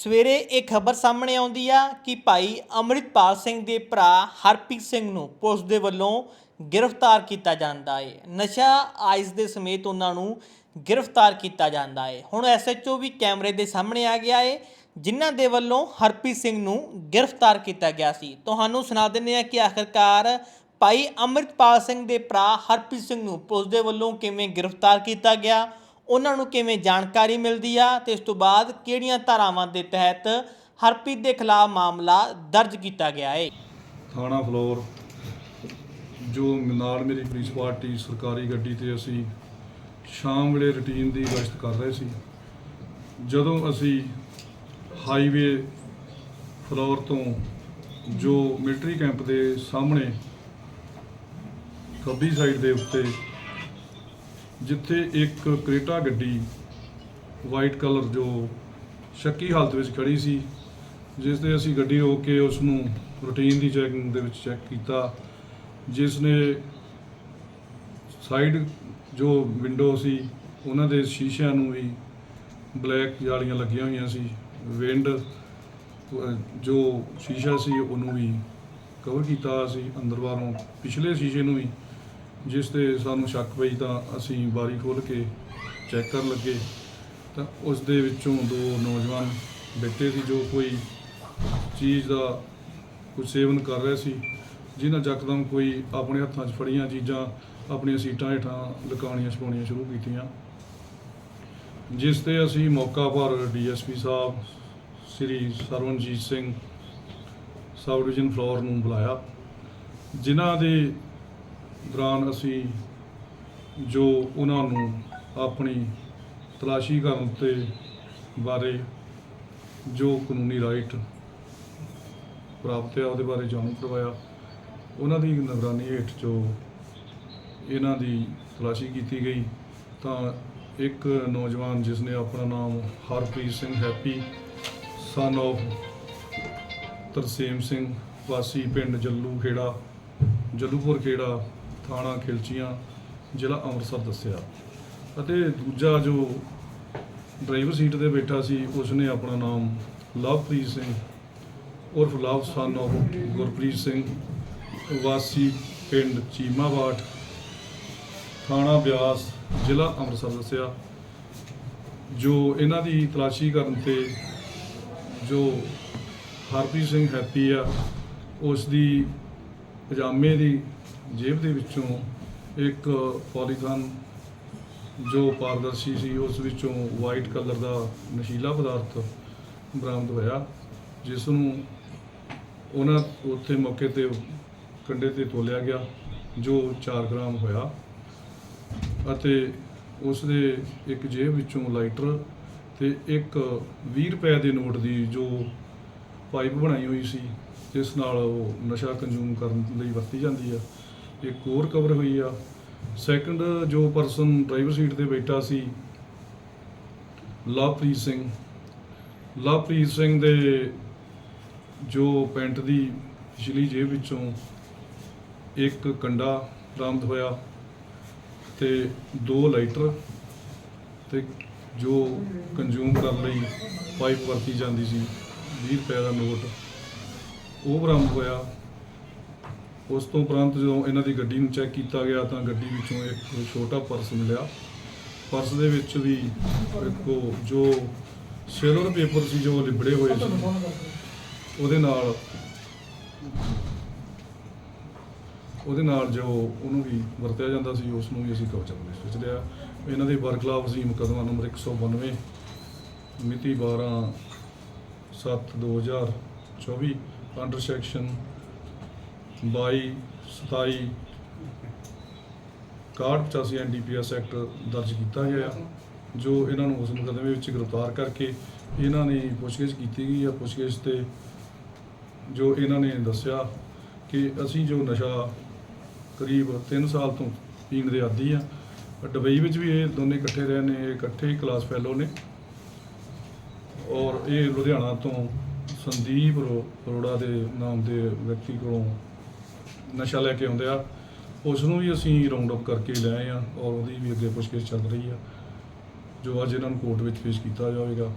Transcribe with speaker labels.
Speaker 1: ਸਵੇਰੇ ਇਹ ਖਬਰ ਸਾਹਮਣੇ ਆਉਂਦੀ ਆ ਕਿ ਭਾਈ ਅੰਮ੍ਰਿਤਪਾਲ ਸਿੰਘ ਦੇ ਭਰਾ ਹਰਪ੍ਰੀਤ ਸਿੰਘ ਨੂੰ ਪੁਲਿਸ ਦੇ ਵੱਲੋਂ ਗ੍ਰਿਫਤਾਰ ਕੀਤਾ ਜਾਂਦਾ ਹੈ ਨਸ਼ਾ ਆਇਸ ਦੇ ਸਮੇਤ ਉਹਨਾਂ ਨੂੰ ਗ੍ਰਿਫਤਾਰ ਕੀਤਾ ਜਾਂਦਾ ਹੈ ਹੁਣ ਐਸਐਚਓ ਵੀ ਕੈਮਰੇ ਦੇ ਸਾਹਮਣੇ ਆ ਗਿਆ ਹੈ ਜਿਨ੍ਹਾਂ ਦੇ ਵੱਲੋਂ ਹਰਪ੍ਰੀਤ ਸਿੰਘ ਨੂੰ ਗ੍ਰਿਫਤਾਰ ਕੀਤਾ ਗਿਆ ਸੀ। ਤੁਹਾਨੂੰ ਸੁਣਾ ਦਿੰਦੇ ਆ ਕਿ ਆਖਰਕਾਰ ਭਾਈ ਅੰਮ੍ਰਿਤਪਾਲ ਸਿੰਘ ਦੇ ਭਰਾ ਹਰਪ੍ਰੀਤ ਸਿੰਘ ਨੂੰ ਪੁਲਿਸ ਦੇ ਵੱਲੋਂ ਕਿਵੇਂ ਗ੍ਰਿਫਤਾਰ ਕੀਤਾ ਗਿਆ ਉਹਨਾਂ ਨੂੰ ਕਿਵੇਂ ਜਾਣਕਾਰੀ ਮਿਲਦੀ ਆ ਤੇ ਇਸ ਤੋਂ ਬਾਅਦ ਕਿਹੜੀਆਂ ਧਾਰਾਵਾਂ ਦੇ ਤਹਿਤ ਹਰਪ੍ਰੀਤ ਦੇ ਖਿਲਾਫ ਮਾਮਲਾ ਦਰਜ ਕੀਤਾ ਗਿਆ ਹੈ
Speaker 2: ਥਾਣਾ ਫਲੋਰ, ਜੋ ਨਾਲ ਮੇਰੀ ਪੁਲਿਸ ਪਾਰਟੀ ਸਰਕਾਰੀ ਗੱਡੀ ਤੇ ਅਸੀਂ ਸ਼ਾਮ ਵੇਲੇ ਰੁਟੀਨ ਦੀ ਗਸ਼ਤ ਕਰ ਰਹੇ ਸੀ। ਜਦੋਂ ਅਸੀਂ ਹਾਈਵੇ ਫਲੋਰ ਤੋਂ ਜੋ ਮਿਲਟਰੀ ਕੈਂਪ ਦੇ ਸਾਹਮਣੇ ਖੱਬੀ ਸਾਈਡ ਦੇ ਉੱਤੇ ਜਿੱਥੇ ਇੱਕ ਕ੍ਰੇਟਾ ਗੱਡੀ ਵਾਈਟ ਕਲਰ ਜੋ ਸ਼ੱਕੀ ਹਾਲਤ ਵਿੱਚ ਖੜੀ ਸੀ ਜਿਸ ਤੇ ਅਸੀਂ ਗੱਡੀ ਰੋਕ ਕੇ ਉਸ ਨੂੰ ਰੂਟੀਨ ਦੀ ਚੈਕਿੰਗ ਦੇ ਵਿੱਚ ਚੈੱਕ ਕੀਤਾ ਜਿਸ ਨੇ ਸਾਈਡ ਜੋ ਵਿੰਡੋ ਸੀ, ਉਹਨਾਂ ਦੇ ਸ਼ੀਸ਼ਿਆਂ ਨੂੰ ਵੀ ਬਲੈਕ ਜਾਲੀਆਂ ਲੱਗੀਆਂ ਹੋਈਆਂ ਸੀ ਵਿੰਡ ਜੋ ਸ਼ੀਸ਼ਾ ਸੀ ਉਹਨੂੰ ਵੀ ਕਵਰ ਕੀਤਾ ਹੋਇਆ ਸੀ, ਅੰਦਰ ਬਾਹਰੋਂ ਪਿਛਲੇ ਸ਼ੀਸ਼ੇ ਨੂੰ ਵੀ ਜਿਸ ਤੇ ਸਾਨੂੰ ਸ਼ੱਕ ਪਈ ਤਾਂ ਅਸੀਂ ਬਾਰੀ ਖੋਲ ਕੇ ਚੈੱਕ ਕਰਨ ਲੱਗੇ। ਤਾਂ ਉਸ ਦੇ ਵਿੱਚੋਂ ਦੋ ਨੌਜਵਾਨ ਬੈਠੇ ਸੀ ਜੋ ਕੋਈ ਚੀਜ਼ ਦਾ ਕੁਝ ਸੇਵਨ ਕਰ ਰਹੇ ਸੀ, ਜਿਨ੍ਹਾਂ ਯਕਦਮ ਕੋਈ ਆਪਣੇ ਹੱਥਾਂ 'ਚ ਫੜੀਆਂ ਚੀਜ਼ਾਂ, ਆਪਣੀਆਂ ਸੀਟਾਂ ਹੇਠਾਂ ਲਗਾਉਣੀਆਂ ਛਪਾਉਣੀਆਂ ਸ਼ੁਰੂ ਕੀਤੀਆਂ। ਜਿਸ ਤੇ ਅਸੀਂ ਮੌਕਾ ਪਰ ਡੀਐਸਪੀ ਸਾਹਿਬ, ਸ੍ਰੀ ਸਰਵਨਜੀਤ ਸਿੰਘ, ਸਬ ਡਿਵੀਜ਼ਨ ਫਲੋਰ ਨੂੰ ਬੁਲਾਇਆ, ਜਿਨ੍ਹਾਂ ਦੇ ਦੌਰਾਨ ਅਸੀਂ ਜੋ ਉਹਨਾਂ ਨੂੰ ਆਪਣੀ ਤਲਾਸ਼ੀ ਕਰਨ ਤੇ ਬਾਰੇ ਜੋ ਕਾਨੂੰਨੀ ਰਾਈਟ ਪ੍ਰਾਪਤ ਹੈ, ਉਹਦੇ ਬਾਰੇ ਜਾਣੂ ਕਰਵਾਇਆ। ਉਹਨਾਂ ਦੀ ਨਿਗਰਾਨੀ ਹੇਠ ਜੋ ਇਹਨਾਂ ਦੀ ਤਲਾਸ਼ੀ ਕੀਤੀ ਗਈ, ਤਾਂ ਇੱਕ ਨੌਜਵਾਨ ਜਿਸ ਨੇ ਆਪਣਾ ਨਾਮ Harpreet Singh happy son of Tarsem Singh, ਵਾਸੀ ਪਿੰਡ ਜੱਲੂ ਖੇੜਾ, ਜੱਲੂਪੁਰ ਖੇੜਾ ਥਾਣਾ ਖਿਲਚੀਆਂ, ਜ਼ਿਲ੍ਹਾ ਅੰਮ੍ਰਿਤਸਰ ਦੱਸਿਆ। ਅਤੇ ਦੂਜਾ ਜੋ ਡਰਾਈਵਰ ਸੀਟ ਤੇ ਬੈਠਾ ਸੀ ਉਸ ਨੇ ਆਪਣਾ ਨਾਮ ਲਵਪ੍ਰੀਤ ਸਿੰਘ, ਉਰਫ ਲਵ ਸਨ of ਗੁਰਪ੍ਰੀਤ ਸਿੰਘ, ਵਾਸੀ ਪਿੰਡ ਚੀਮਾਵਾਟ, ਥਾਣਾ ਬਿਆਸ, ਜ਼ਿਲ੍ਹਾ ਅੰਮ੍ਰਿਤਸਰ ਦੱਸਿਆ। ਜੋ ਇਹਨਾਂ ਦੀ ਤਲਾਸ਼ੀ ਕਰਨ ਤੇ ਜੋ ਹਰਪ੍ਰੀਤ ਸਿੰਘ ਹੈਪੀ ਆ ਉਸ ਦੀ ਪਜਾਮੇ ਦੀ ਜੇਬ ਦੇ ਵਿੱਚੋਂ ਇੱਕ ਪੋਲੀਥਨ ਜੋ ਪਾਰਦਰਸ਼ੀ ਸੀ, ਉਸ ਵਿੱਚੋਂ ਵਾਈਟ ਕਲਰ ਦਾ ਨਸ਼ੀਲਾ ਪਦਾਰਥ ਬਰਾਮਦ ਹੋਇਆ ਜਿਸ ਨੂੰ ਉਹਨਾਂ ਉੱਥੇ ਮੌਕੇ ਤੇ ਕੰਡੇ ਤੇ ਤੋਲਿਆ ਗਿਆ, ਜੋ 4 ਗ੍ਰਾਮ ਹੋਇਆ ਅਤੇ ਉਸ ਦੇ ਇੱਕ ਜੇਬ ਵਿੱਚੋਂ ਲਾਈਟਰ ਤੇ ਇੱਕ 20 ਰੁਪਏ ਦੇ ਨੋਟ ਦੀ ਜੋ ਪਾਈਪ ਬਣਾਈ ਹੋਈ ਸੀ, ਜਿਸ ਨਾਲ ਉਹ ਨਸ਼ਾ ਕੰਜ਼ੂਮ ਕਰਨ ਲਈ ਵਰਤੀ ਜਾਂਦੀ ਆ। ਇੱਕ ਹੋਰ ਕਵਰ ਹੋਈ ਆ। ਸੈਕੰਡ ਜੋ ਪਰਸਨ ਡਰਾਈਵਰ ਸੀਟ ਤੇ ਬੈਠਾ ਸੀ, ਲਵਪ੍ਰੀਤ ਸਿੰਘ। ਲਵਪ੍ਰੀਤ ਸਿੰਘ ਦੇ ਜੋ ਪੈਂਟ ਦੀ ਪਿਛਲੀ ਜੇਬ ਵਿੱਚੋਂ ਇੱਕ ਕੰਡਾ ਬਰਾਮਦ ਹੋਇਆ ਤੇ ਦੋ ਲਾਈਟਰ ਤੇ ਜੋ ਕੰਜ਼ੂਮ ਕਰਨ ਲਈ ਪਾਈਪ ਵਰਤੀ ਜਾਂਦੀ ਸੀ 20 ਰੁਪਏ ਦਾ ਨੋਟ ਉਹ ਬਰਾਮਦ ਹੋਇਆ। ਉਸ ਤੋਂ ਉਪਰੰਤ ਜਦੋਂ ਇਹਨਾਂ ਦੀ ਗੱਡੀ ਨੂੰ ਚੈੱਕ ਕੀਤਾ ਗਿਆ ਤਾਂ ਗੱਡੀ ਵਿੱਚੋਂ ਇੱਕ ਛੋਟਾ ਪਰਸ ਮਿਲਿਆ। ਪਰਸ ਦੇ ਵਿੱਚ ਵੀ ਇੱਕੋ ਜੋ ਸਿਲਵਰ ਪੇਪਰ ਸੀ, ਜੋ ਲਿਬੜੇ ਹੋਏ ਸੀ, ਉਹਦੇ ਨਾਲ ਉਹਦੇ ਨਾਲ ਜੋ ਉਹਨੂੰ ਵੀ ਵਰਤਿਆ ਜਾਂਦਾ ਸੀ, ਉਸ ਨੂੰ ਵੀ ਅਸੀਂ ਕਬਜ਼ਾ ਪੁਲਿਸ ਵਿੱਚ ਲਿਆ। ਇਹਨਾਂ ਦੇ ਬਰਖਲਾਫ ਸੀ ਮੁਕੱਦਮਾ ਨੰਬਰ 192 ਮਿਤੀ 12 7 2024 ਅੰਡਰ ਸੈਕਸ਼ਨ 22 27 6185 ਐਨਡੀਪੀਐਸ ਐਕਟ ਦਰਜ ਕੀਤਾ ਗਿਆ ਜੋ ਇਹਨਾਂ ਨੂੰ ਉਸ ਮੁਕੱਦਮੇ ਵਿੱਚ ਗ੍ਰਿਫਤਾਰ ਕਰਕੇ ਇਹਨਾਂ ਨੇ ਪੁੱਛਗਿੱਛ ਕੀਤੀ ਗਈ ਆ, ਪੁੱਛਗਿੱਛ ਤੇ ਜੋ ਇਹਨਾਂ ਨੇ ਦੱਸਿਆ ਕਿ ਅਸੀਂ ਜੋ ਨਸ਼ਾ ਕਰੀਬ 3 ਸਾਲ ਤੋਂ ਪੀਣ ਦੇ ਆਦੀ ਆ ਦੁਬਈ ਵਿੱਚ ਵੀ ਇਹ ਦੋਨੇ ਇਕੱਠੇ ਰਹੇ ਨੇ, ਇਹ ਇਕੱਠੇ ਹੀ ਕਲਾਸ ਫੈਲੋ ਨੇ। ਔਰ ਇਹ ਲੁਧਿਆਣਾ ਤੋਂ ਸੰਦੀਪ ਅਰੋ- ਅਰੋੜਾ ਦੇ ਨਾਮ ਦੇ ਵਿਅਕਤੀ ਕੋਲੋਂ ਨਸ਼ਾ ਲੈ ਕੇ ਆਉਂਦੇ ਆ। ਉਸ ਨੂੰ ਵੀ ਅਸੀਂ ਰਾਉਂਡ ਅਪ ਕਰਕੇ ਲਿਆਏ ਆ ਔਰ ਉਹਦੀ ਵੀ ਅੱਗੇ ਪੁੱਛਗਿੱਛ ਚੱਲ ਰਹੀ ਆ। ਜੋ ਅੱਜ ਇਹਨਾਂ ਨੂੰ ਕੋਰਟ ਵਿੱਚ ਪੇਸ਼ ਕੀਤਾ ਜਾਵੇਗਾ।